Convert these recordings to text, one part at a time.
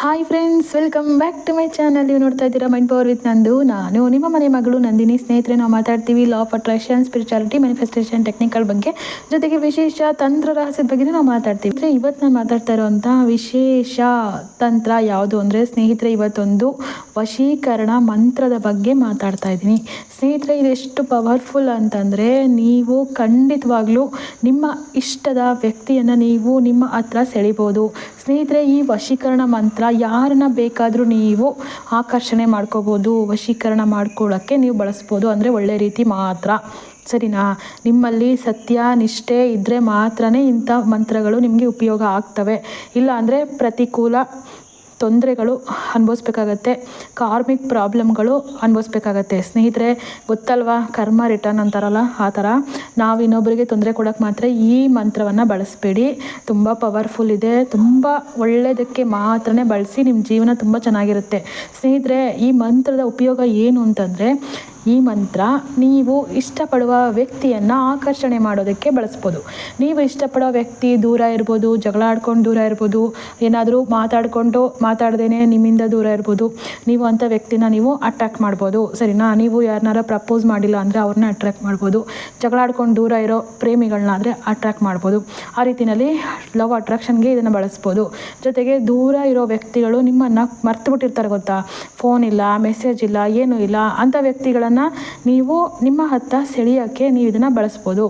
Hi friends welcome back to my channel ನೀವು ನೋಡ್ತಾ ಇದ್ದೀರಾ ಮೈಂಡ್ ಪವರ್ ವಿತ್ ನಂದು. ನಾನು ನಿಮ್ಮ ಮನೆ ಮಗಳು ನಂದಿನಿ. ಸ್ನೇಹಿತರೆ, ನಾವು ಮಾತಾಡ್ತೀವಿ law of attraction spirituality manifestation technical ಬಗ್ಗೆ. ಜೊತೆಗೆ ವಿಶೇಷ ತಂತ್ರ ರಹಸ್ಯದ ಬಗ್ಗೆ ನಾವು ಮಾತಾಡ್ತೀವಿ. ಅಂದರೆ ಇವತ್ತು ನಾನು ಮಾತಾಡ್ತಾ ಇರೋವಂಥ ವಿಶೇಷ ತಂತ್ರ ಯಾವುದು ಅಂದರೆ ಸ್ನೇಹಿತರೆ, ಇವತ್ತೊಂದು ವಶೀಕರಣ ಮಂತ್ರದ ಬಗ್ಗೆ ಮಾತಾಡ್ತಾ ಇದ್ದೀನಿ. ಸ್ನೇಹಿತರೆ ಇದೆಷ್ಟು ಪವರ್ಫುಲ್ ಅಂತಂದರೆ ನೀವು ಖಂಡಿತವಾಗ್ಲೂ ನಿಮ್ಮ ಇಷ್ಟದ ವ್ಯಕ್ತಿಯನ್ನು ನೀವು ನಿಮ್ಮ ಹತ್ರ ಸೆಳಿಬೋದು. ಸ್ನೇಹಿತರೆ, ಈ ವಶೀಕರಣ ಮಂತ್ರ ಯಾರನ್ನ ಬೇಕಾದರೂ ನೀವು ಆಕರ್ಷಣೆ ಮಾಡ್ಕೋಬೋದು. ವಶೀಕರಣ ಮಾಡ್ಕೊಳ್ಳೋಕ್ಕೆ ನೀವು ಬಳಸ್ಬೋದು. ಅಂದರೆ ಒಳ್ಳೆ ರೀತಿ ಮಾತ್ರ. ಸರಿನಾ? ನಿಮ್ಮಲ್ಲಿ ಸತ್ಯ, ನಿಷ್ಠೆ ಇದ್ದರೆ ಮಾತ್ರನೇ ಇಂಥ ಮಂತ್ರಗಳು ನಿಮಗೆ ಉಪಯೋಗ ಆಗ್ತವೆ. ಇಲ್ಲ ಅಂದರೆ ಪ್ರತಿಕೂಲ ತೊಂದರೆಗಳು ಅನುಭವಿಸ್ಬೇಕಾಗತ್ತೆ, ಕಾರ್ಮಿಕ್ ಪ್ರಾಬ್ಲಮ್ಗಳು ಅನುಭವಿಸ್ಬೇಕಾಗತ್ತೆ. ಸ್ನೇಹಿತರೆ, ಗೊತ್ತಲ್ವಾ? ಕರ್ಮ ರಿಟರ್ನ್ ಅಂತಾರಲ್ಲ, ಆ ಥರ. ನಾವು ಇನ್ನೊಬ್ಬರಿಗೆ ತೊಂದರೆ ಕೊಡೋಕ್ಕೆ ಮಾತ್ರ ಈ ಮಂತ್ರವನ್ನು ಬಳಸಬೇಡಿ. ತುಂಬ ಪವರ್ಫುಲ್ ಇದೆ. ತುಂಬ ಒಳ್ಳೆಯದಕ್ಕೆ ಮಾತ್ರನೇ ಬಳಸಿ ನಿಮ್ಮ ಜೀವನ ತುಂಬ ಚೆನ್ನಾಗಿರುತ್ತೆ. ಸ್ನೇಹಿತರೆ, ಈ ಮಂತ್ರದ ಉಪಯೋಗ ಏನು ಅಂತಂದರೆ ಈ ಮಂತ್ರ ನೀವು ಇಷ್ಟಪಡುವ ವ್ಯಕ್ತಿಯನ್ನು ಆಕರ್ಷಣೆ ಮಾಡೋದಕ್ಕೆ ಬಳಸ್ಬೋದು. ನೀವು ಇಷ್ಟಪಡೋ ವ್ಯಕ್ತಿ ದೂರ ಇರ್ಬೋದು, ಜಗಳ ಆಡ್ಕೊಂಡು ದೂರ ಇರ್ಬೋದು, ಏನಾದರೂ ಮಾತಾಡಿಕೊಂಡು ಮಾತಾಡ್ದೇ ನಿಮ್ಮಿಂದ ದೂರ ಇರ್ಬೋದು. ನೀವು ಅಂಥ ವ್ಯಕ್ತಿನ ನೀವು ಅಟ್ರ್ಯಾಕ್ಟ್ ಮಾಡ್ಬೋದು. ಸರಿನಾ? ನೀವು ಯಾರನ್ನಾರ ಪ್ರಪೋಸ್ ಮಾಡಿಲ್ಲ ಅಂದರೆ ಅವ್ರನ್ನ ಅಟ್ರ್ಯಾಕ್ಟ್ ಮಾಡ್ಬೋದು. ಜಗಳ ಆಡ್ಕೊಂಡು ದೂರ ಇರೋ ಪ್ರೇಮಿಗಳನ್ನ ಆದರೆ ಅಟ್ರಾಕ್ಟ್ ಮಾಡ್ಬೋದು. ಆ ರೀತಿಯಲ್ಲಿ ಲವ್ ಅಟ್ರಾಕ್ಷನ್ಗೆ ಇದನ್ನು ಬಳಸ್ಬೋದು. ಜೊತೆಗೆ ದೂರ ಇರೋ ವ್ಯಕ್ತಿಗಳು ನಿಮ್ಮನ್ನು ಮರ್ತು ಬಿಟ್ಟಿರ್ತಾರೆ ಗೊತ್ತಾ? ಫೋನ್ ಇಲ್ಲ ಮೆಸೇಜ್ ಇಲ್ಲ, ಏನೂ ಇಲ್ಲ. ಅಂಥ ವ್ಯಕ್ತಿಗಳನ್ನು ನೀವು ನಿಮ್ಮ ಹತ್ತ ಸೆಳೆಯೋಕ್ಕೆ ನೀವು ಇದನ್ನು ಬಳಸ್ಬೋದು.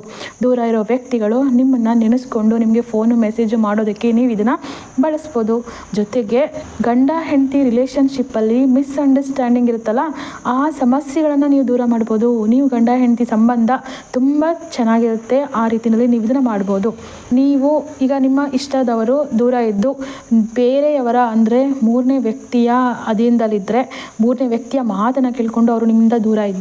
ದೂರ ಇರೋ ವ್ಯಕ್ತಿಗಳು ನಿಮ್ಮನ್ನು ನೆನೆಸ್ಕೊಂಡು ನಿಮಗೆ ಫೋನು ಮೆಸೇಜು ಮಾಡೋದಕ್ಕೆ ನೀವು ಇದನ್ನು ಬಳಸ್ಬೋದು. ಜೊತೆಗೆ ಗಂಡ, ಹೆಂಡತಿ ರಿಲೇಷನ್ಶಿಪ್ಪಲ್ಲಿ ಮಿಸ್ಅಂಡರ್ಸ್ಟ್ಯಾಂಡಿಂಗ್ ಇರುತ್ತಲ್ಲ, ಆ ಸಮಸ್ಯೆಗಳನ್ನು ನೀವು ದೂರ ಮಾಡ್ಬೋದು. ನೀವು ಗಂಡ, ಹೆಂಡತಿ ಸಂಬಂಧ ತುಂಬ ಚೆನ್ನಾಗಿರುತ್ತೆ. ಆ ರೀತಿಯಲ್ಲಿ ನೀವು ಇದನ್ನು ಮಾಡ್ಬೋದು. ನೀವು ಈಗ ನಿಮ್ಮ ಇಷ್ಟದವರು ದೂರ ಇದ್ದು ಬೇರೆಯವರ ಅಂದರೆ ಮೂರನೇ ವ್ಯಕ್ತಿಯ ಅಧೀನದಲ್ಲಿದ್ದರೆ ಮೂರನೇ ವ್ಯಕ್ತಿಯ ಮಾತನ್ನು ಕೇಳಿಕೊಂಡು ಅವರು ನಿಮ್ಮಿಂದ ದೂರ ಇದ್ದರೆ.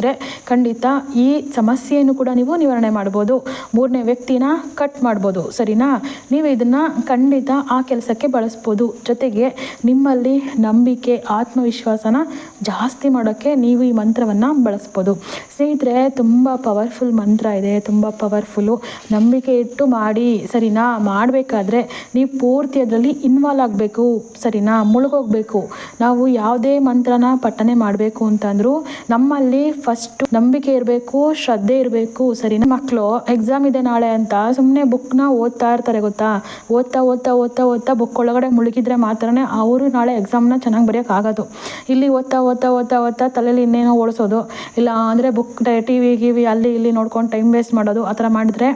ಖಂಡಿತ ಈ ಸಮಸ್ಯೆಯನ್ನು ಕೂಡ ನೀವು ನಿವಾರಣೆ ಮಾಡ್ಬೋದು. ಮೂರನೇ ವ್ಯಕ್ತಿನ ಕಟ್ ಮಾಡ್ಬೋದು. ಸರಿನಾ? ನೀವು ಇದನ್ನು ಖಂಡಿತ ಆ ಕೆಲಸಕ್ಕೆ ಬಳಸ್ಬೋದು. ಜೊತೆಗೆ ನಿಮ್ಮಲ್ಲಿ ನಂಬಿಕೆ, ಆತ್ಮವಿಶ್ವಾಸನ ಜಾಸ್ತಿ ಮಾಡೋಕ್ಕೆ ನೀವು ಈ ಮಂತ್ರವನ್ನು ಬಳಸ್ಬೋದು. ಸ್ನೇಹಿತರೆ, ತುಂಬ ಪವರ್ಫುಲ್ ಮಂತ್ರ ಇದೆ. ತುಂಬ ಪವರ್ಫುಲ್ಲು ನಂಬಿಕೆ ಇಟ್ಟು ಮಾಡಿ. ಸರಿನಾ? ಮಾಡಬೇಕಾದ್ರೆ ನೀವು ಪೂರ್ತಿ ಅದರಲ್ಲಿ ಇನ್ವಾಲ್ವ್ ಆಗಬೇಕು. ಸರಿನಾ? ಮುಳುಗೋಗ್ಬೇಕು. ನಾವು ಯಾವುದೇ ಮಂತ್ರನ ಪಠನೆ ಮಾಡಬೇಕು ಅಂತಂದರೂ ನಮ್ಮಲ್ಲಿ ಫಸ್ಟ್ ನಂಬಿಕೆ ಇರಬೇಕು, ಶ್ರದ್ಧೆ ಇರಬೇಕು, ಸರಿನಾ? ಮಕ್ಕಳು ಎಕ್ಸಾಮ್ ಇದೆ ನಾಳೆ ಅಂತ ಸುಮ್ಮನೆ ಬುಕ್ನ ಓದ್ತಾ ಇರ್ತಾರೆ ಗೊತ್ತಾ? ಓದ್ತಾ ಓದ್ತಾ ಓದ್ತಾ ಓದ್ತಾ ಬುಕ್ ಒಳಗಡೆ ಮುಳುಗಿದ್ರೆ ಮಾತ್ರನೇ ಅವರು ನಾಳೆ ಎಕ್ಸಾಮ್ನ ಚೆನ್ನಾಗಿ ಬರೆಯೋಕ್ಕಾಗೋದು ಇಲ್ಲಿ ಓದ್ತಾ ಓದ್ತಾ ಓದ್ತಾ ಓದ್ತಾ ತಲೆಯಲ್ಲಿ ಇನ್ನೇನೋ ಓಡಿಸೋದು. ಇಲ್ಲ ಅಂದರೆ ಬುಕ್ ಟಿ ವಿ ಗಿವಿ ಅಲ್ಲಿ ಇಲ್ಲಿ ನೋಡ್ಕೊಂಡು ಟೈಮ್ ವೇಸ್ಟ್ ಮಾಡೋದು, ಆ ಥರ ಮಾಡಿದ್ರೆ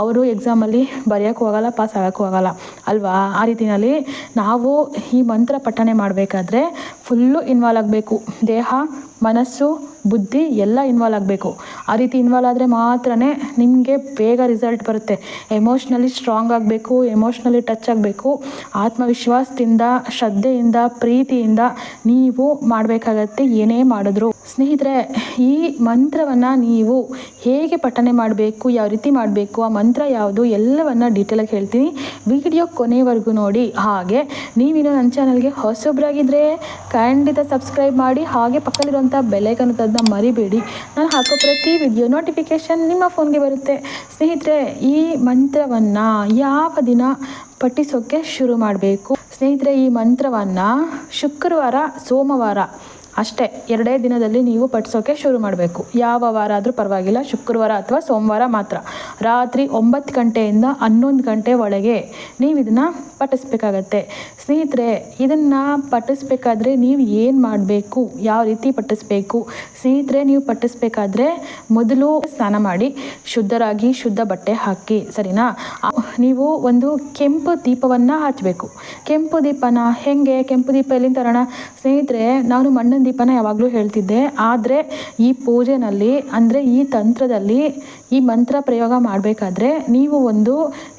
ಅವರು ಎಕ್ಸಾಮಲ್ಲಿ ಬರೆಯೋಕ್ಕೂ ಹೋಗಲ್ಲ ಪಾಸ್ ಆಗೋಕ್ಕೂ ಹೋಗಲ್ಲ ಅಲ್ವಾ? ಆ ರೀತಿಯಲ್ಲಿ ನಾವು ಈ ಮಂತ್ರ ಪಠನೆ ಮಾಡಬೇಕಾದ್ರೆ ಫುಲ್ಲು ಇನ್ವಾಲ್ವ್ ಆಗಬೇಕು. ದೇಹ, ಮನಸ್ಸು ಬುದ್ಧಿ ಎಲ್ಲ ಇನ್ವಾಲ್ವ್ ಆಗಬೇಕು. ಆ ರೀತಿ ಇನ್ವಾಲ್ವ್ ಆದರೆ ಮಾತ್ರ ನಿಮಗೆ ಬೇಗ ರಿಸಲ್ಟ್ ಬರುತ್ತೆ. ಎಮೋಷ್ನಲಿ ಸ್ಟ್ರಾಂಗ್ ಆಗಬೇಕು ಎಮೋಷ್ನಲಿ ಟಚ್ ಆಗಬೇಕು. ಆತ್ಮವಿಶ್ವಾಸದಿಂದ, ಶ್ರದ್ಧೆಯಿಂದ, ಪ್ರೀತಿಯಿಂದ ನೀವು ಮಾಡಬೇಕಾಗತ್ತೆ, ಏನೇ ಮಾಡಿದ್ರು. ಸ್ನೇಹಿತರೆ, ಈ ಮಂತ್ರವನ್ನು ನೀವು ಹೇಗೆ ಪಠನೆ ಮಾಡಬೇಕು, ಯಾವ ರೀತಿ ಮಾಡಬೇಕು, ಆ ಮಂತ್ರ ಯಾವುದು ಎಲ್ಲವನ್ನು ಡೀಟೇಲಾಗಿ ಹೇಳ್ತೀನಿ. ವಿಡಿಯೋ ಕೊನೆವರೆಗೂ ನೋಡಿ. ಹಾಗೆ ನೀವಿನ್ನು ನನ್ನ ಚಾನಲ್ಗೆ ಹೊಸೊಬ್ಬರಾಗಿದ್ದರೆ ಖಂಡಿತ ಸಬ್ಸ್ಕ್ರೈಬ್ ಮಾಡಿ. ಹಾಗೆ ಪಕ್ಕದಲ್ಲಿರುವಂಥ ಬೆಲೈಕನ್ ಅದನ್ನ ಮರಿಬೇಡಿ. ನಾನು ಹಾಕೋ ಪ್ರತಿ ವಿಡಿಯೋ ನೋಟಿಫಿಕೇಷನ್ ನಿಮ್ಮ ಫೋನ್ಗೆ ಬರುತ್ತೆ. ಸ್ನೇಹಿತರೆ, ಈ ಮಂತ್ರವನ್ನು ಯಾವ ದಿನ ಪಠಿಸೋಕ್ಕೆ ಶುರು ಮಾಡಬೇಕು? ಸ್ನೇಹಿತರೆ, ಈ ಮಂತ್ರವನ್ನು ಶುಕ್ರವಾರ, ಸೋಮವಾರ ಅಷ್ಟೇ, ಎರಡೇ ದಿನದಲ್ಲಿ ನೀವು ಪಠಿಸೋಕ್ಕೆ ಶುರು ಮಾಡಬೇಕು. ಯಾವ ವಾರ ಆದರೂ ಪರವಾಗಿಲ್ಲ, ಶುಕ್ರವಾರ ಅಥವಾ ಸೋಮವಾರ ಮಾತ್ರ. ರಾತ್ರಿ ಒಂಬತ್ತು ಗಂಟೆಯಿಂದ ಹನ್ನೊಂದು ಗಂಟೆ ಒಳಗೆ ನೀವು ಇದನ್ನು ಪಠಿಸ್ಬೇಕಾಗತ್ತೆ. ಸ್ನೇಹಿತರೆ, ಇದನ್ನು ಪಠಿಸ್ಬೇಕಾದ್ರೆ ನೀವು ಏನು ಮಾಡಬೇಕು? ಯಾವ ರೀತಿ ಪಟ್ಟಿಸ್ಬೇಕು ಸ್ನೇಹಿತರೆ, ನೀವು ಪಠಿಸ್ಬೇಕಾದ್ರೆ ಮೊದಲು ಸ್ನಾನ ಮಾಡಿ, ಶುದ್ಧರಾಗಿ ಶುದ್ಧ ಬಟ್ಟೆ ಹಾಕಿ, ಸರಿನಾ? ನೀವು ಒಂದು ಕೆಂಪು ದೀಪವನ್ನು ಹಚ್ಚಬೇಕು ಕೆಂಪು ದೀಪನ ಹೆಂಗೆ? ಕೆಂಪು ದೀಪ ಎಲ್ಲಿ ತರೋಣ? ಸ್ನೇಹಿತರೆ, ನಾನು ಮಣ್ಣಿನ ದೀಪನ ಯಾವಾಗಲೂ ಹೇಳ್ತಿದ್ದೆ, ಆದರೆ ಈ ಪೂಜೆನಲ್ಲಿ, ಅಂದರೆ ಈ ತಂತ್ರದಲ್ಲಿ ಈ ಮಂತ್ರ ಪ್ರಯೋಗ ಮಾಡಬೇಕಾದ್ರೆ ನೀವು ಒಂದು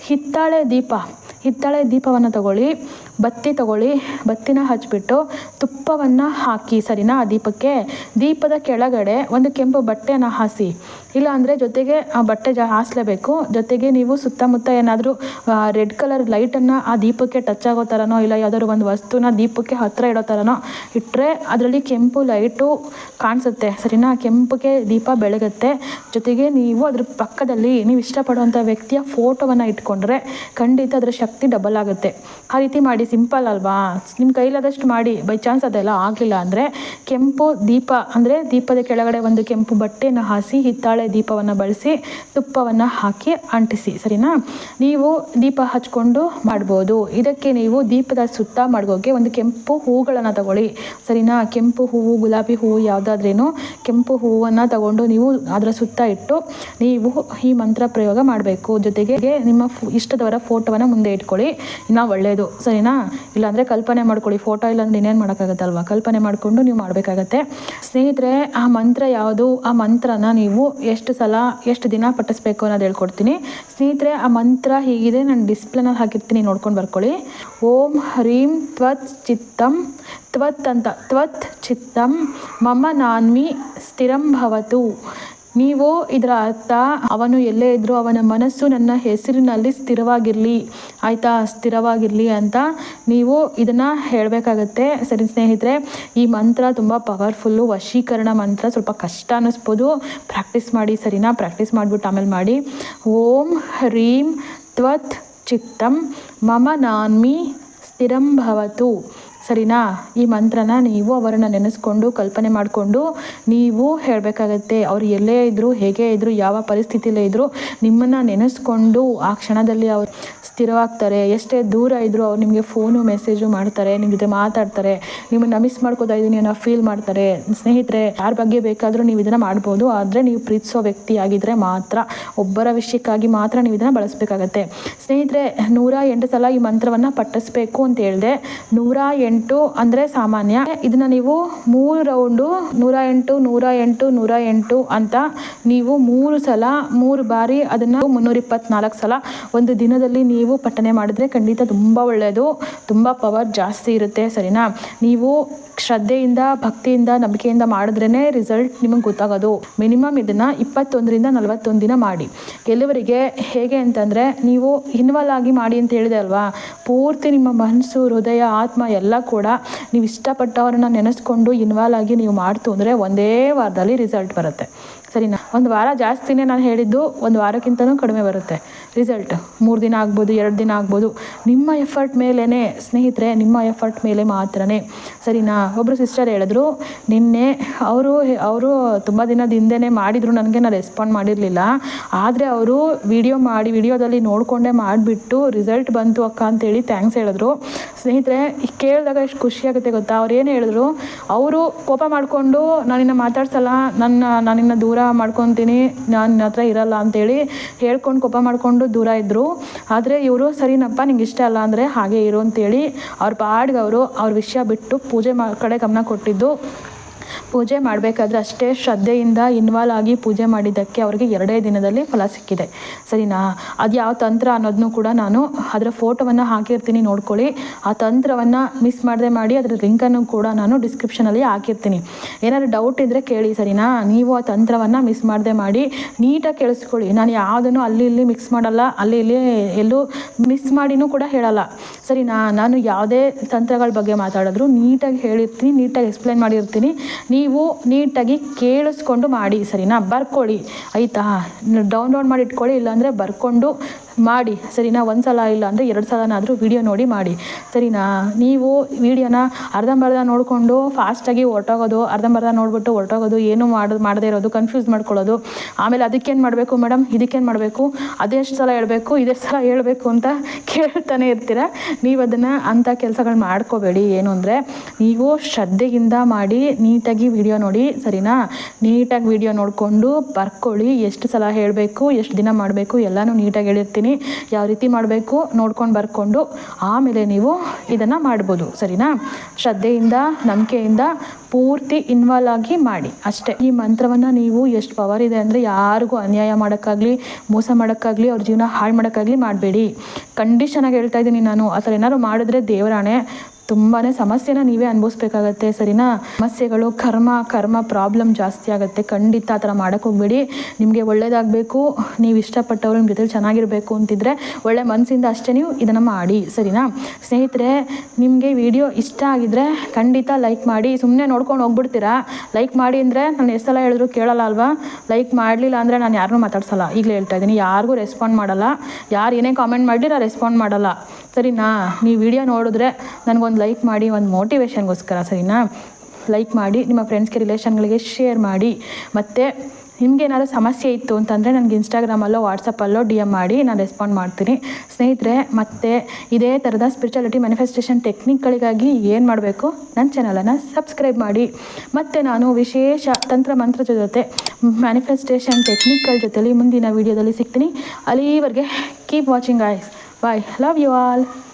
ಹಿತ್ತಾಳೆ ದೀಪ ಹಿತ್ತಾಳೆ ದೀಪವನ್ನು ತಗೊಳ್ಳಿ. ಬತ್ತಿ ತಗೊಳ್ಳಿ, ಬತ್ತಿನ ಹಚ್ಚಿಬಿಟ್ಟು ತುಪ್ಪವನ್ನು ಹಾಕಿ, ಸರಿನಾ ದೀಪಕ್ಕೆ? ದೀಪದ ಕೆಳಗಡೆ ಒಂದು ಕೆಂಪು ಬಟ್ಟೆನ ಹಾಸಿ. ಇಲ್ಲ ಅಂದರೆ ಜೊತೆಗೆ ಆ ಬಟ್ಟೆ ಜಾ ಹಾಸಲೇಬೇಕು. ಜೊತೆಗೆ ನೀವು ಸುತ್ತಮುತ್ತ ಏನಾದರೂ ರೆಡ್ ಕಲರ್ ಲೈಟನ್ನು ಆ ದೀಪಕ್ಕೆ ಟಚ್ ಆಗೋ ಥರನೋ ಇಲ್ಲ ಯಾವುದಾದ್ರು ಒಂದು ವಸ್ತುನ ದೀಪಕ್ಕೆ ಹತ್ತಿರ ಇಡೋ ಥರನೋ ಇಟ್ಟರೆ ಅದರಲ್ಲಿ ಕೆಂಪು ಲೈಟು ಕಾಣಿಸುತ್ತೆ. ಸರಿನಾ? ಕೆಂಪಗೆ ದೀಪ ಬೆಳಗುತ್ತೆ. ಜೊತೆಗೆ ನೀವು ಅದ್ರ ಪಕ್ಕದಲ್ಲಿ, ನೀವು ಇಷ್ಟಪಡುವಂಥ ವ್ಯಕ್ತಿಯ ಫೋಟೋವನ್ನು ಇಟ್ಕೊಂಡ್ರೆ ಖಂಡಿತ ಅದರ ಶಕ್ತಿ ಡಬಲ್ ಆಗುತ್ತೆ. ಆ ರೀತಿ ಮಾಡಿ ಸಿಂಪಲ್ ಅಲ್ವಾ? ನಿಮ್ಮ ಕೈಲಾದಷ್ಟು ಮಾಡಿ. ಬೈ ಚಾನ್ಸ್ ಅದೆಲ್ಲ ಆಗಲಿಲ್ಲ ಅಂದರೆ ಕೆಂಪು ದೀಪ, ಅಂದರೆ ದೀಪದ ಕೆಳಗಡೆ ಒಂದು ಕೆಂಪು ಬಟ್ಟೆಯನ್ನು ಹಾಸಿ, ಹಿತ್ತಾಳೆ ದೀಪವನ್ನು ಬಳಸಿ, ತುಪ್ಪವನ್ನು ಹಾಕಿ ಅಂಟಿಸಿ, ಸರಿನಾ? ನೀವು ದೀಪ ಹಚ್ಕೊಂಡು ಮಾಡ್ಬೋದು. ಇದಕ್ಕೆ ನೀವು ದೀಪದ ಸುತ್ತ ಮಾಡ್ಕೋಕ್ಕೆ ಒಂದು ಕೆಂಪು ಹೂಗಳನ್ನು ತಗೊಳ್ಳಿ. ಸರಿನಾ? ಕೆಂಪು ಹೂವು, ಗುಲಾಬಿ ಹೂವು ಯಾವುದಾದ್ರೇನು ಕೆಂಪು ಹೂವನ್ನು ತಗೊಂಡು ನೀವು ಅದರ ಸುತ್ತ ಇಟ್ಟು ನೀವು ಈ ಮಂತ್ರ ಪ್ರಯೋಗ ಮಾಡಬೇಕು. ಜೊತೆಗೆ ನಿಮ್ಮ ಇಷ್ಟದವರ ಫೋಟೋವನ್ನು ಮುಂದೆ ಇಟ್ಕೊಳ್ಳಿ. ಇನ್ನೂ ಒಳ್ಳೆಯದು ಸರಿನಾ? ಇಲ್ಲಾಂದರೆ ಕಲ್ಪನೆ ಮಾಡ್ಕೊಳ್ಳಿ ಫೋಟೋ ಇಲ್ಲಾಂದ್ರೆ ಇನ್ನೇನು ಮಾಡೋಕ್ಕಾಗತ್ತಲ್ವ? ಕಲ್ಪನೆ ಮಾಡಿಕೊಂಡು ನೀವು ಮಾಡಬೇಕಾಗತ್ತೆ. ಸ್ನೇಹಿತರೆ, ಆ ಮಂತ್ರ ಯಾವುದು? ಆ ಮಂತ್ರನ ನೀವು ಎಷ್ಟು ಸಲ, ಎಷ್ಟು ದಿನ ಪಠಿಸ್ಬೇಕು ಅನ್ನೋದು ಹೇಳ್ಕೊಡ್ತೀನಿ. ಸ್ನೇಹಿತರೆ, ಆ ಮಂತ್ರ ಹೀಗಿದೆ, ನಾನು ಡಿಸ್ಪ್ಲೇನಲ್ಲಿ ಹಾಕಿರ್ತೀನಿ, ನೋಡ್ಕೊಂಡು ಬರ್ಕೊಳ್ಳಿ. ಓಂ ಹ್ರೀಂ ತ್ವತ್ ಚಿತ್ತಂ, ತ್ವತ್ ಅಂತ, ತ್ವತ್ ಚಿತ್ತಂ, ಮಮ ನಾನ್ವಿ, ಸ್ಥಿರಂ ಭವತು. ನೀವು ಇದರ ಅರ್ಥ, ಅವನು ಎಲ್ಲೇ ಇದ್ದರೂ ಅವನ ಮನಸ್ಸು ನನ್ನ ಹೆಸರಿನಲ್ಲಿ ಸ್ಥಿರವಾಗಿರಲಿ. ಆಯಿತಾ, ಸ್ಥಿರವಾಗಿರಲಿ ಅಂತ ನೀವು ಇದನ್ನು ಹೇಳಬೇಕಾಗತ್ತೆ. ಸರಿ ಸ್ನೇಹಿತರೆ, ಈ ಮಂತ್ರ ತುಂಬ ಪವರ್ಫುಲ್ಲು ವಶೀಕರಣ ಮಂತ್ರ ಸ್ವಲ್ಪ ಕಷ್ಟ ಅನ್ನಿಸ್ಬೋದು ಪ್ರಾಕ್ಟೀಸ್ ಮಾಡಿ, ಸರಿನಾ? ಪ್ರಾಕ್ಟೀಸ್ ಮಾಡಿಬಿಟ್ಟು ಆಮೇಲೆ ಮಾಡಿ. ಓಂ ಹ್ರೀಂ ತ್ವತ್ ಚಿತ್ತಂ ಮಮ ನಾನ್ಮಿ ಸ್ಥಿರಂ ಭವತು. ಸರಿನಾ? ಈ ಮಂತ್ರನ ನೀವು ಅವರನ್ನು ನೆನೆಸ್ಕೊಂಡು ಕಲ್ಪನೆ ಮಾಡಿಕೊಂಡು ನೀವು ಹೇಳಬೇಕಾಗತ್ತೆ. ಅವ್ರು ಎಲ್ಲೇ ಇದ್ದರೂ ಹೇಗೆ ಇದ್ದರೂ ಯಾವ ಪರಿಸ್ಥಿತಿಯಲ್ಲೇ ಇದ್ದರೂ ನಿಮ್ಮನ್ನು ನೆನೆಸ್ಕೊಂಡು ಆ ಕ್ಷಣದಲ್ಲಿ ಅವ್ರು ಸ್ಥಿರವಾಗ್ತಾರೆ, ಎಷ್ಟೇ ದೂರ ಇದ್ದರೂ ಅವ್ರು ನಿಮಗೆ ಫೋನು ಮೆಸೇಜು ಮಾಡ್ತಾರೆ ನಿಮ್ಮ ಜೊತೆ ಮಾತಾಡ್ತಾರೆ, ನಿಮ್ಮನ್ನು ಮಿಸ್ ಮಾಡ್ಕೋತಾ ಇದ್ದೀನಿ ಅನ್ನೋ ಫೀಲ್ ಮಾಡ್ತಾರೆ. ಸ್ನೇಹಿತರೆ, ಯಾರ ಬಗ್ಗೆ ಬೇಕಾದರೂ ನೀವು ಇದನ್ನು ಮಾಡ್ಬೋದು, ಆದರೆ ನೀವು ಪ್ರೀತಿಸೋ ವ್ಯಕ್ತಿ ಆಗಿದ್ದರೆ ಮಾತ್ರ, ಒಬ್ಬರ ವಿಷಯಕ್ಕಾಗಿ ಮಾತ್ರ ನೀವು ಇದನ್ನು ಬಳಸಬೇಕಾಗತ್ತೆ. ಸ್ನೇಹಿತರೆ, ನೂರ ಎಂಟು ಸಲ ಈ ಮಂತ್ರವನ್ನು ಪಟ್ಟಿಸ್ಬೇಕು ಅಂತ ಹೇಳಿದೆ. ನೂರ ಎಂಟು ಅಂದರೆ ಸಾಮಾನ್ಯ. ಇದನ್ನು ನೀವು ಮೂರು ರೌಂಡು, ನೂರ ಎಂಟು ನೂರ ಎಂಟು ನೂರ ಎಂಟು ಅಂತ ನೀವು ಮೂರು ಸಲ, ಮೂರು ಬಾರಿ ಅದನ್ನು ಮುನ್ನೂರ ಸಲ ಒಂದು ದಿನದಲ್ಲಿ ನೀವು ಪಠನೆ ಮಾಡಿದ್ರೆ ಖಂಡಿತ ತುಂಬ ಒಳ್ಳೆಯದು ತುಂಬ ಪವರ್ ಜಾಸ್ತಿ ಇರುತ್ತೆ, ಸರಿನಾ? ನೀವು ಶ್ರದ್ಧೆಯಿಂದ, ಭಕ್ತಿಯಿಂದ, ನಂಬಿಕೆಯಿಂದ ಮಾಡಿದ್ರೇ ರಿಸಲ್ಟ್ ನಿಮಗೆ ಗೊತ್ತಾಗೋದು. ಮಿನಿಮಮ್ ಇದನ್ನು ಇಪ್ಪತ್ತೊಂದರಿಂದ ನಲವತ್ತೊಂದು ದಿನ ಮಾಡಿ. ಕೆಲವರಿಗೆ ಹೇಗೆ ಅಂತಂದರೆ, ನೀವು ಇನ್ವಾಲ್ ಆಗಿ ಮಾಡಿ ಅಂತ ಹೇಳಿದೆ ಅಲ್ವಾ? ಪೂರ್ತಿ ನಿಮ್ಮ ಮನಸ್ಸು, ಹೃದಯ, ಆತ್ಮ ಎಲ್ಲ ಕೂಡ ನೀವು ಇಷ್ಟಪಟ್ಟವ್ರನ್ನ ನೆನೆಸ್ಕೊಂಡು ಇನ್ವಾಲ್ ಆಗಿ ನೀವು ಮಾಡ್ತು ಅಂದರೆ ಒಂದೇ ವಾರದಲ್ಲಿ ರಿಸಲ್ಟ್ ಬರುತ್ತೆ. ಸರಿನಾ? ಒಂದು ವಾರ ಜಾಸ್ತಿನೇ ನಾನು ಹೇಳಿದ್ದು, ಒಂದು ವಾರಕ್ಕಿಂತನೂ ಕಡಿಮೆ ಬರುತ್ತೆ. ರಿಸಲ್ಟ್ ಮೂರು ದಿನ ಆಗ್ಬೋದು, ಎರಡು ದಿನ ಆಗ್ಬೋದು. ನಿಮ್ಮ ಎಫರ್ಟ್ ಮೇಲೇ ಸ್ನೇಹಿತರೆ, ನಿಮ್ಮ ಎಫರ್ಟ್ ಮೇಲೆ ಮಾತ್ರನೇ. ಸರಿನಾ? ಒಬ್ಬರು ಸಿಸ್ಟರ್ ಹೇಳಿದ್ರು, ನಿನ್ನೆ ಅವರು ಅವರು ತುಂಬ ದಿನದ ಹಿಂದೆನೇ ಮಾಡಿದರು, ನನಗೆ ನಾನು ರೆಸ್ಪಾಂಡ್ ಮಾಡಿರಲಿಲ್ಲ. ಆದರೆ ಅವರು ವಿಡಿಯೋ ಮಾಡಿ ವಿಡಿಯೋದಲ್ಲಿ ನೋಡಿಕೊಂಡೇ ಮಾಡಿಬಿಟ್ಟು ರಿಸಲ್ಟ್ ಬಂತು ಅಕ್ಕ ಅಂತೇಳಿ ಥ್ಯಾಂಕ್ಸ್ ಹೇಳಿದ್ರು. ಸ್ನೇಹಿತರೆ ಕೇಳಿದಾಗ ಎಷ್ಟು ಖುಷಿಯಾಗುತ್ತೆ ಗೊತ್ತಾ? ಅವ್ರು ಏನು ಹೇಳಿದ್ರು, ಅವರು ಕೋಪ ಮಾಡಿಕೊಂಡು ನಾನಿನ್ನ ಮಾತಾಡ್ಸಲ್ಲ, ನನ್ನ ನಾನಿನ್ನ ದೂರ ಮಾಡ್ಕೊತೀನಿ, ನಾನು ಹತ್ರ ಇರಲ್ಲ ಅಂತೇಳಿ ಹೇಳ್ಕೊಂಡು ಕೋಪ ಮಾಡಿಕೊಂಡು ದೂರ ಇದ್ದರು ಆದರೆ ಇವರು, ಸರಿನಪ್ಪ, ನಿಂಗೆ ಇಷ್ಟ ಅಲ್ಲ ಅಂದರೆ ಹಾಗೆ ಇರು ಅಂತೇಳಿ ಅವ್ರ ಪಾಡ್ಗೆ ಅವರು ಅವ್ರ ವಿಷಯ ಬಿಟ್ಟು ಪೂಜೆ ಮಾ, ಕಡೆ ಗಮನ ಕೊಟ್ಟಿದ್ದು. ಪೂಜೆ ಮಾಡಬೇಕಾದ್ರೆ ಅಷ್ಟೇ ಶ್ರದ್ಧೆಯಿಂದ ಇನ್ವಾಲ್ವ್ ಆಗಿ ಪೂಜೆ ಮಾಡಿದ್ದಕ್ಕೆ ಅವರಿಗೆ ಎರಡೇ ದಿನದಲ್ಲಿ ಫಲ ಸಿಕ್ಕಿದೆ. ಸರಿನಾ? ಅದು ಯಾವ ತಂತ್ರ ಅನ್ನೋದನ್ನು ಕೂಡ ನಾನು ಅದರ ಫೋಟೋವನ್ನು ಹಾಕಿರ್ತೀನಿ, ನೋಡ್ಕೊಳ್ಳಿ. ಆ ತಂತ್ರವನ್ನು ಮಿಸ್ ಮಾಡದೆ ಮಾಡಿ ಅದರ ಲಿಂಕನ್ನು ಕೂಡ ನಾನು ಡಿಸ್ಕ್ರಿಪ್ಷನಲ್ಲಿ ಹಾಕಿರ್ತೀನಿ. ಏನಾದರೂ ಡೌಟ್ ಇದ್ದರೆ ಕೇಳಿ, ಸರಿನಾ? ನೀವು ಆ ತಂತ್ರವನ್ನು ಮಿಸ್ ಮಾಡದೆ ಮಾಡಿ ನೀಟಾಗಿ ಕೇಳಿಸ್ಕೊಳ್ಳಿ. ನಾನು ಯಾವುದನ್ನು ಅಲ್ಲಿ ಇಲ್ಲಿ ಮಿಕ್ಸ್ ಮಾಡಲ್ಲ, ಅಲ್ಲಿ ಇಲ್ಲಿ ಎಲ್ಲೂ ಮಿಸ್ ಮಾಡಿನೂ ಕೂಡ ಹೇಳಲ್ಲ. ಸರಿನಾ? ನಾನು ಯಾವುದೇ ತಂತ್ರಗಳ ಬಗ್ಗೆ ಮಾತಾಡಿದ್ರು ನೀಟಾಗಿ ಹೇಳಿರ್ತೀನಿ, ನೀಟಾಗಿ ಎಕ್ಸ್ಪ್ಲೈನ್ ಮಾಡಿರ್ತೀನಿ. ನೀವು ನೀಟಾಗಿ ಕೇಳಿಸ್ಕೊಂಡು ಮಾಡಿ ಸರಿನಾ? ಬರ್ಕೊಳ್ಳಿ. ಆಯಿತಾ? ಡೌನ್ಲೋಡ್ ಮಾಡಿ ಇಟ್ಕೊಳ್ಳಿ ಇಲ್ಲಾಂದರೆ ಬರ್ಕೊಂಡು ಮಾಡಿ. ಸರಿನಾ ಒಂದು ಸಲ ಇಲ್ಲ ಅಂದರೆ ಎರಡು ಸಲನಾದರೂ ವಿಡಿಯೋ ನೋಡಿ ಮಾಡಿ. ಸರಿನಾ, ನೀವು ವಿಡಿಯೋನ ಅರ್ಧಂಬರ್ಧ ನೋಡಿಕೊಂಡು ಫಾಸ್ಟಾಗಿ ಹೊರಟೋಗೋದು, ಅರ್ಧಂಬರ್ಧ ನೋಡ್ಬಿಟ್ಟು ಹೊರಟೋಗೋದು, ಏನು ಮಾಡೋದು ಮಾಡದೇ ಇರೋದು ಕನ್ಫ್ಯೂಸ್ ಮಾಡ್ಕೊಳ್ಳೋದು. ಆಮೇಲೆ ಅದಕ್ಕೇನು ಮಾಡಬೇಕು ಮೇಡಮ್ ಇದಕ್ಕೇನು ಮಾಡಬೇಕು? ಅದೆಷ್ಟು ಸಲ ಹೇಳಬೇಕು? ಇದೆಷ್ಟು ಸಲ ಹೇಳಬೇಕು ಅಂತ ಕೇಳ್ತಾನೆ ಇರ್ತೀರ? ನೀವು ಅದನ್ನು ಅಂಥ ಕೆಲಸಗಳು ಮಾಡ್ಕೋಬೇಡಿ. ಏನು ಅಂದರೆ, ನೀವು ಶ್ರದ್ಧೆಯಿಂದ ಮಾಡಿ, ನೀಟಾಗಿ ವಿಡಿಯೋ ನೋಡಿ, ಸರಿನಾ? ನೀಟಾಗಿ ವಿಡಿಯೋ ನೋಡಿಕೊಂಡು ಬರ್ಕೊಳ್ಳಿ. ಎಷ್ಟು ಸಲ ಹೇಳಬೇಕು, ಎಷ್ಟು ದಿನ ಮಾಡಬೇಕು, ಎಲ್ಲನೂ ನೀಟಾಗಿ ಹೇಳಿರ್ತೀನಿ. ಯಾವ ರೀತಿ ಮಾಡಬೇಕು ನೋಡ್ಕೊಂಡು ಬರ್ಕೊಂಡು ಆಮೇಲೆ ನೀವು ಇದನ್ನು ಮಾಡ್ಬೋದು. ಸರಿನಾ? ಶ್ರದ್ಧೆಯಿಂದ, ನಂಬಿಕೆಯಿಂದ ಪೂರ್ತಿ ಇನ್ವಾಲ್ವ್ ಆಗಿ ಮಾಡಿ. ಅಷ್ಟೇ. ಈ ಮಂತ್ರವನ್ನು ನೀವು ಎಷ್ಟು ಪವರ್ ಇದೆ ಅಂದರೆ ಯಾರಿಗೂ ಅನ್ಯಾಯ ಮಾಡೋಕ್ಕಾಗಲಿ, ಮೋಸ ಮಾಡೋಕ್ಕಾಗಲಿ, ಅವ್ರ ಜೀವನ ಹಾಳು ಮಾಡೋಕ್ಕಾಗಲಿ ಮಾಡಬೇಡಿ. ಕಂಡೀಷನಾಗಿ ಹೇಳ್ತಾ ಇದ್ದೀನಿ ನಾನು. ಆ ಥರ ಏನಾದ್ರು ಮಾಡಿದ್ರೆ ದೇವರಾಣೆ ತುಂಬಾ ಸಮಸ್ಯೆನ ನೀವೇ ಅನುಭವಿಸ್ಬೇಕಾಗತ್ತೆ, ಸರಿನಾ? ಸಮಸ್ಯೆಗಳು, ಕರ್ಮ ಕರ್ಮ ಪ್ರಾಬ್ಲಮ್ ಜಾಸ್ತಿ ಆಗುತ್ತೆ. ಖಂಡಿತ ಆ ಥರ ಹೋಗಬೇಡಿ. ನಿಮಗೆ ಒಳ್ಳೇದಾಗಬೇಕು. ನೀವು ಇಷ್ಟಪಟ್ಟವರು ನಿಮ್ಮ ಜೊತೆ ಚೆನ್ನಾಗಿರಬೇಕು ಅಂತಿದ್ರೆ ಒಳ್ಳೆ ಮನಸ್ಸಿಂದ ಅಷ್ಟೇ ನೀವು ಇದನ್ನು ಮಾಡಿ, ಸರಿನಾ? ಸ್ನೇಹಿತರೆ, ನಿಮಗೆ ವಿಡಿಯೋ ಇಷ್ಟ ಆಗಿದ್ರೆ ಖಂಡಿತ ಲೈಕ್ ಮಾಡಿ. ಸುಮ್ಮನೆ ನೋಡ್ಕೊಂಡು ಹೋಗ್ಬಿಡ್ತೀರಾ? ಲೈಕ್ ಮಾಡಿ ಅಂದರೆ ನಾನು ಎಷ್ಟು ಸಲ ಹೇಳಿದ್ರು ಕೇಳಲ್ಲ ಅಲ್ವಾ? ಲೈಕ್ ಮಾಡಲಿಲ್ಲ ಅಂದರೆ ನಾನು ಯಾರನ್ನೂ ಮಾತಾಡ್ಸಲ್ಲ. ಈಗಲೇ ಹೇಳ್ತಾ ಇದ್ದೀನಿ. ಯಾರಿಗೂ ರೆಸ್ಪಾಂಡ್ ಮಾಡಲ್ಲ. ಯಾರು ಏನೇ ಕಾಮೆಂಟ್ ಮಾಡಲಿ ರೆಸ್ಪಾಂಡ್ ಮಾಡಲ್ಲ. ಸರಿನಾ? ನೀವು ವಿಡಿಯೋ ನೋಡಿದ್ರೆ ನನಗೊಂದು ಲೈಕ್ ಮಾಡಿ, ಒಂದು ಮೋಟಿವೇಶನ್ಗೋಸ್ಕರ ಸರಿನಾ? ಲೈಕ್ ಮಾಡಿ, ನಿಮ್ಮ ಫ್ರೆಂಡ್ಸ್ಗೆ ರಿಲೇಷನ್ಗಳಿಗೆ ಶೇರ್ ಮಾಡಿ. ಮತ್ತು ನಿಮಗೇನಾದ್ರು ಸಮಸ್ಯೆ ಇತ್ತು ಅಂತಂದರೆ ನನಗೆ ಇನ್ಸ್ಟಾಗ್ರಾಮಲ್ಲೋ ವಾಟ್ಸಪ್ಪಲ್ಲೋ ಡಿ ಎಂ ಮಾಡಿ, ನಾನು ರೆಸ್ಪಾಂಡ್ ಮಾಡ್ತೀನಿ. ಸ್ನೇಹಿತರೆ, ಮತ್ತು ಇದೇ ಥರದ ಸ್ಪಿರಿಚುಯಾಲಿಟಿ ಮ್ಯಾನಿಫೆಸ್ಟೇಷನ್ ಟೆಕ್ನಿಕ್ಗಳಿಗಾಗಿ ಏನು ಮಾಡಬೇಕು? ನನ್ನ ಚಾನಲನ್ನು ಸಬ್ಸ್ಕ್ರೈಬ್ ಮಾಡಿ. ಮತ್ತು ನಾನು ವಿಶೇಷ ತಂತ್ರ ಮಂತ್ರದ ಜೊತೆ ಮ್ಯಾನಿಫೆಸ್ಟೇಷನ್ ಟೆಕ್ನಿಕ್ಗಳ ಜೊತೆಲಿ ಮುಂದಿನ ವೀಡಿಯೋದಲ್ಲಿ ಸಿಗ್ತೀನಿ. ಅಲ್ಲಿವರೆಗೆ ಕೀಪ್ ವಾಚಿಂಗ್ ಐಸ್ Bye. Love you all.